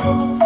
다가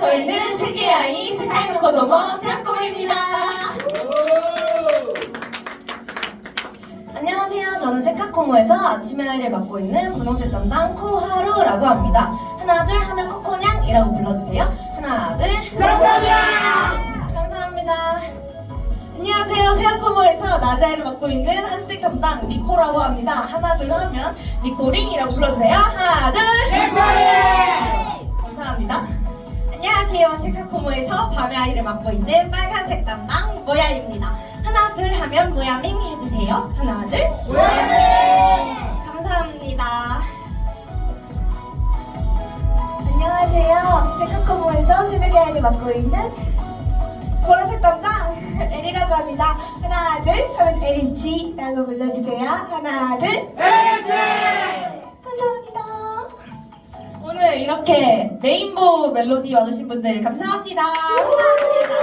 저희는 세계아이 세카이 놓고 넘어 세아코입니다 안녕하세요. 저는 세카코모에서 아침에 아이를 맡고 있는 분홍색 담당 코하루라고 합니다. 하나 둘 하면 코코냥이라고 불러주세요. 하나 둘 코코냥 감사합니다. 안녕하세요. 세아코모에서 나자이를 맡고 있는 한색 담당 니코라고 합니다. 하나 둘 하면 니코링이라고 불러주세요. 하나 둘 니코링 안녕하세요. 세카코모에서 밤의 아이를 맡고 있는 빨간색 담당 모야입니다. 하나 둘 하면 모야밍 해주세요. 하나 둘. 모야밍. 감사합니다. 안녕하세요. 세카코모에서 새벽의 아이를 맡고 있는 보라색 담당 에리라고 합니다. 하나 둘 하면 에리지라고 불러주세요. 하나 둘. 에리치. 이렇게 레인보우 멜로디 와주신 분들 감사합니다. 감사합니다.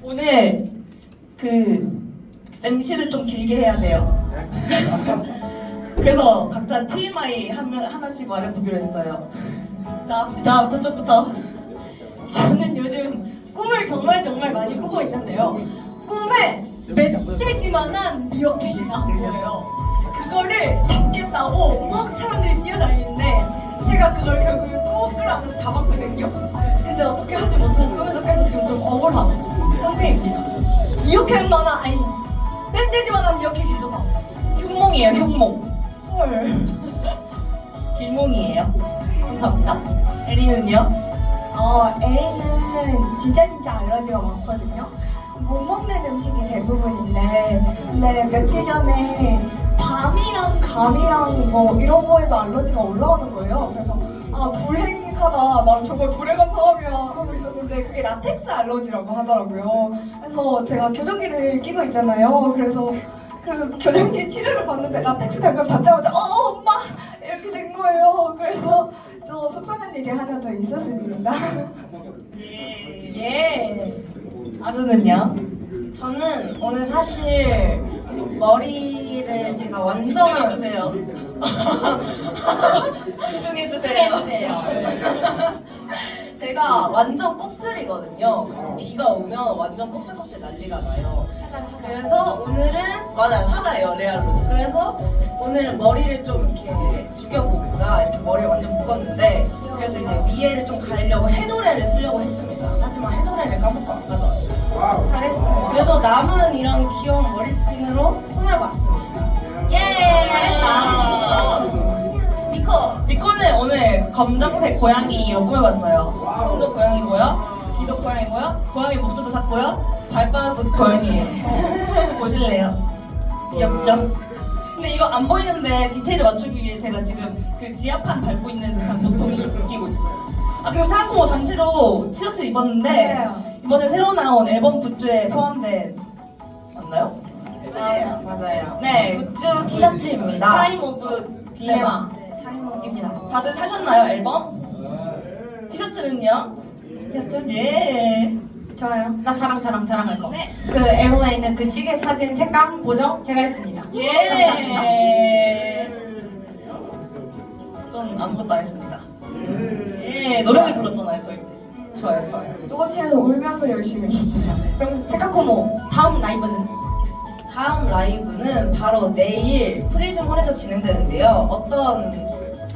오늘 그 MC를 좀 길게 해야 돼요. 그래서 각자 TMI 한 명- 하나씩 말해보기로 했어요. 자, 자 저쪽부터. 저는 요즘 꿈을 정말 정말 많이 꾸고 있는데요. 꿈에 멧돼지만한 미어캣이 나오고요. 그거를 잡겠다고 막 사람들이 뛰어다니는데 제가 그걸 결국에 꾹 끌어안아서 잡았거든요. 근데 어떻게 하지 못하고 꿈에서 깨서 지금 좀 억울한 상태입니다. 미어캣만한 아니 멧돼지만한 미어캣이 있었다. 흉몽이에요, 흉몽. 헐. 길몽이에요. 감사합니다. 에리는요? 어, 에리는 진짜 진짜 알러지가 많거든요. 못 먹는 음식이 대부분인데, 근데 며칠 전에 밤이랑 감이랑 뭐 이런 거에도 알러지가 올라오는 거예요. 그래서 아 불행하다, 난 정말 불행한 사람이야 하고 있었는데 그게 라텍스 알러지라고 하더라고요. 그래서 제가 교정기를 끼고 있잖아요. 그래서 그 교정기 치료를 받는데 라텍스 장갑 닫자마자 어 엄마 이렇게 된 거예요. 그래서 저 속상한 일이 하나 더 있었습니다. 예. 예. 아르는요? 저는 오늘 사실 머리 를 제가 완전 집중해주세요. 집중해주세요. 집중해 주세요. 제가 완전 곱슬이거든요. 그래서 비가 오면 완전 곱슬곱슬 난리가 나요. 그래서 오늘은 맞아요 사자예요 레알로. 그래서 오늘 머리를 좀 이렇게 죽여보자 이렇게 머리를 완전 묶었는데 그래도 이제 위에를 좀 가리려고 해도레를 쓰려고 했습니다. 하지만 해도레를 까먹고 안 가져왔어요. 잘했어요. 그래도 남은 이런 귀여운 머리핀으로 꾸며봤습니다. 예! 잘했다. 니코! 니코는 오늘 검정색 고양이로 꾸며봤어요. 손도 고양이고요. 귀도 고양이고요. 고양이 목줄도 샀고요. 발바닥도 고양이에요. 보실래요? 귀엽죠? 근데 이거 안 보이는데 디테일을 맞추기 위해 제가 지금 그 지압판 밟고 있는 듯한 고통이 느끼고 있어요. 아 그리고 사코모 단체로 티셔츠 입었는데 맞아요. 이번에 새로 나온 앨범 굿즈에 포함된 맞나요? 맞아요. 맞아요. 네. 굿즈 티셔츠입니다. 타임 오브 딜레마. 네, 타임업입니다. 다들 사셨나요 앨범? 티셔츠는요? 됐죠? 예. 좋아요. 나 자랑 자랑 자랑할 거. 네. 그 앨범에 있는 그 시계 사진 색감 보정 제가 했습니다. 예. 감사합니다. 전 아무것도 안 했습니다. 예. 노래를 불렀잖아요 저희 대신. 좋아요 좋아요. 녹음실에서 울면서 열심히. 그럼 세카코모 다음 라이브는 다음 라이브는 바로 내일 프리즘홀에서 진행되는데요. 어떤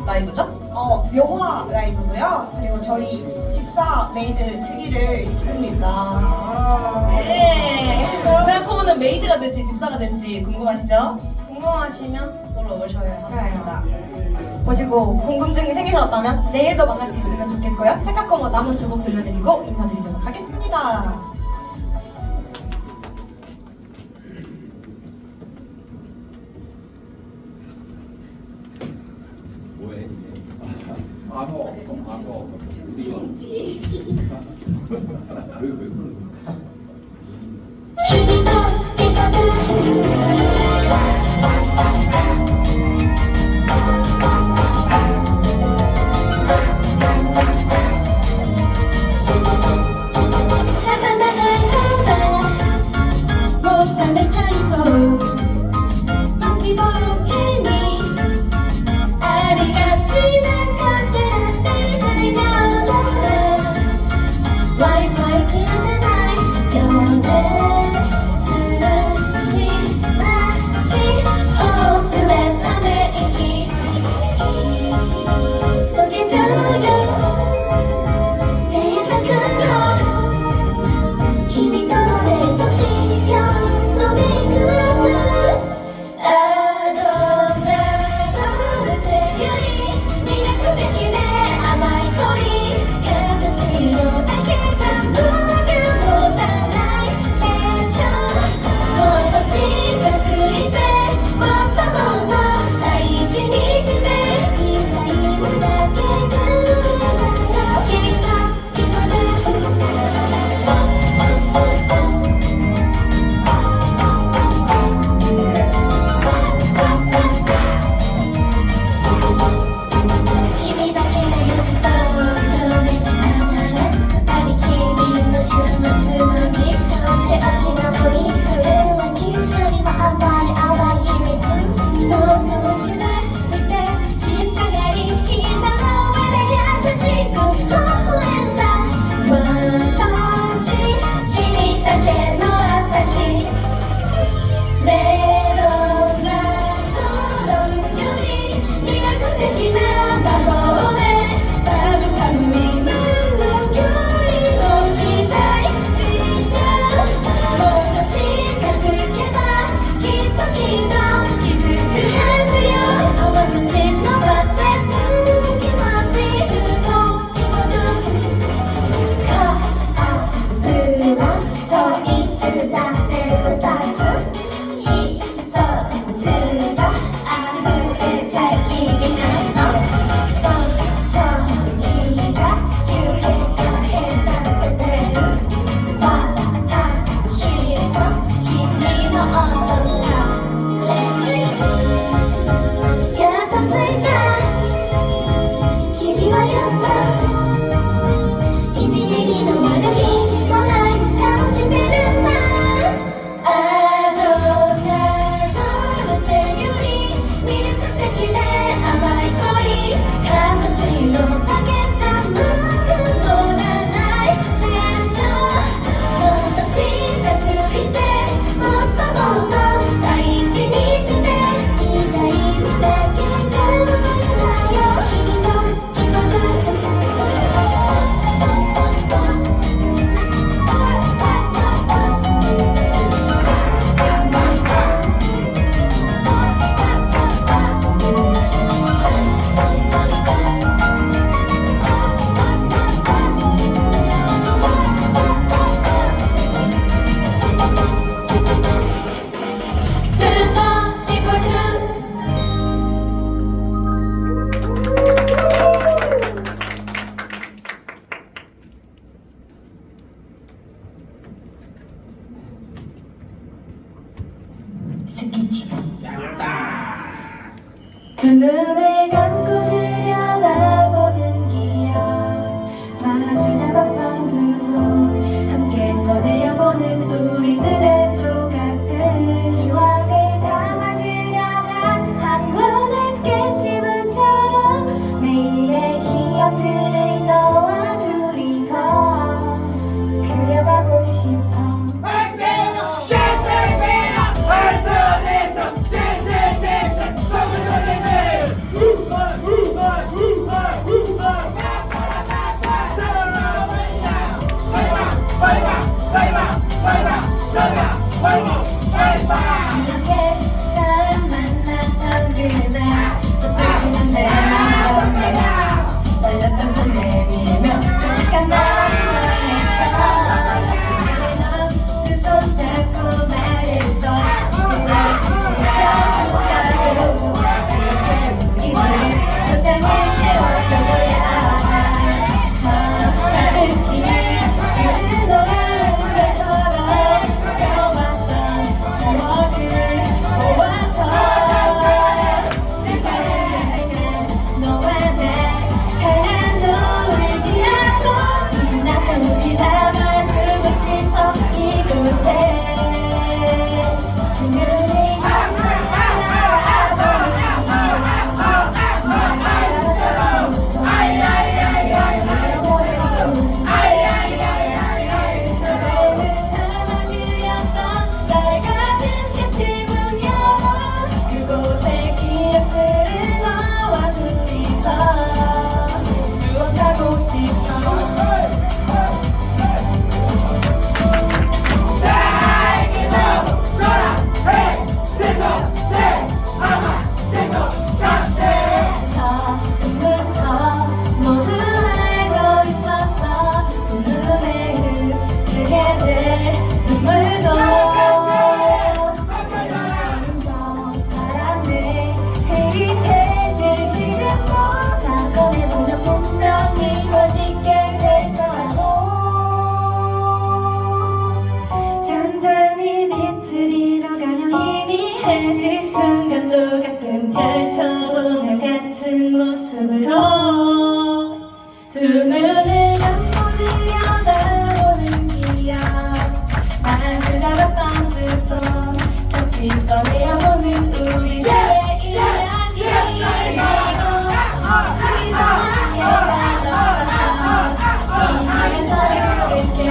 라이브죠? 어 묘화 라이브고요. 그리고 저희 집사 메이드 특기를 입습니다. 예. 생각해보면 메이드가 될지 집사가 될지 궁금하시죠? 궁금하시면 보러 오셔야. 합니다. 보시고 궁금증이 생기셨다면 내일도 만날 수 있으면 좋겠고요. 세카코모 남은 두 곡 들려드리고 인사드리도록 하겠습니다.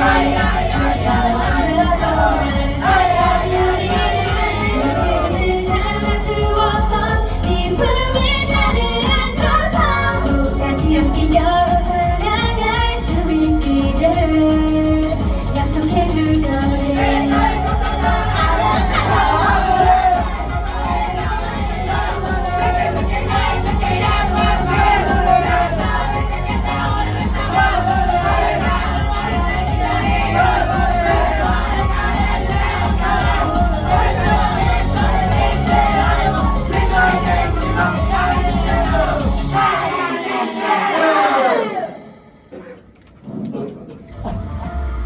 Fire!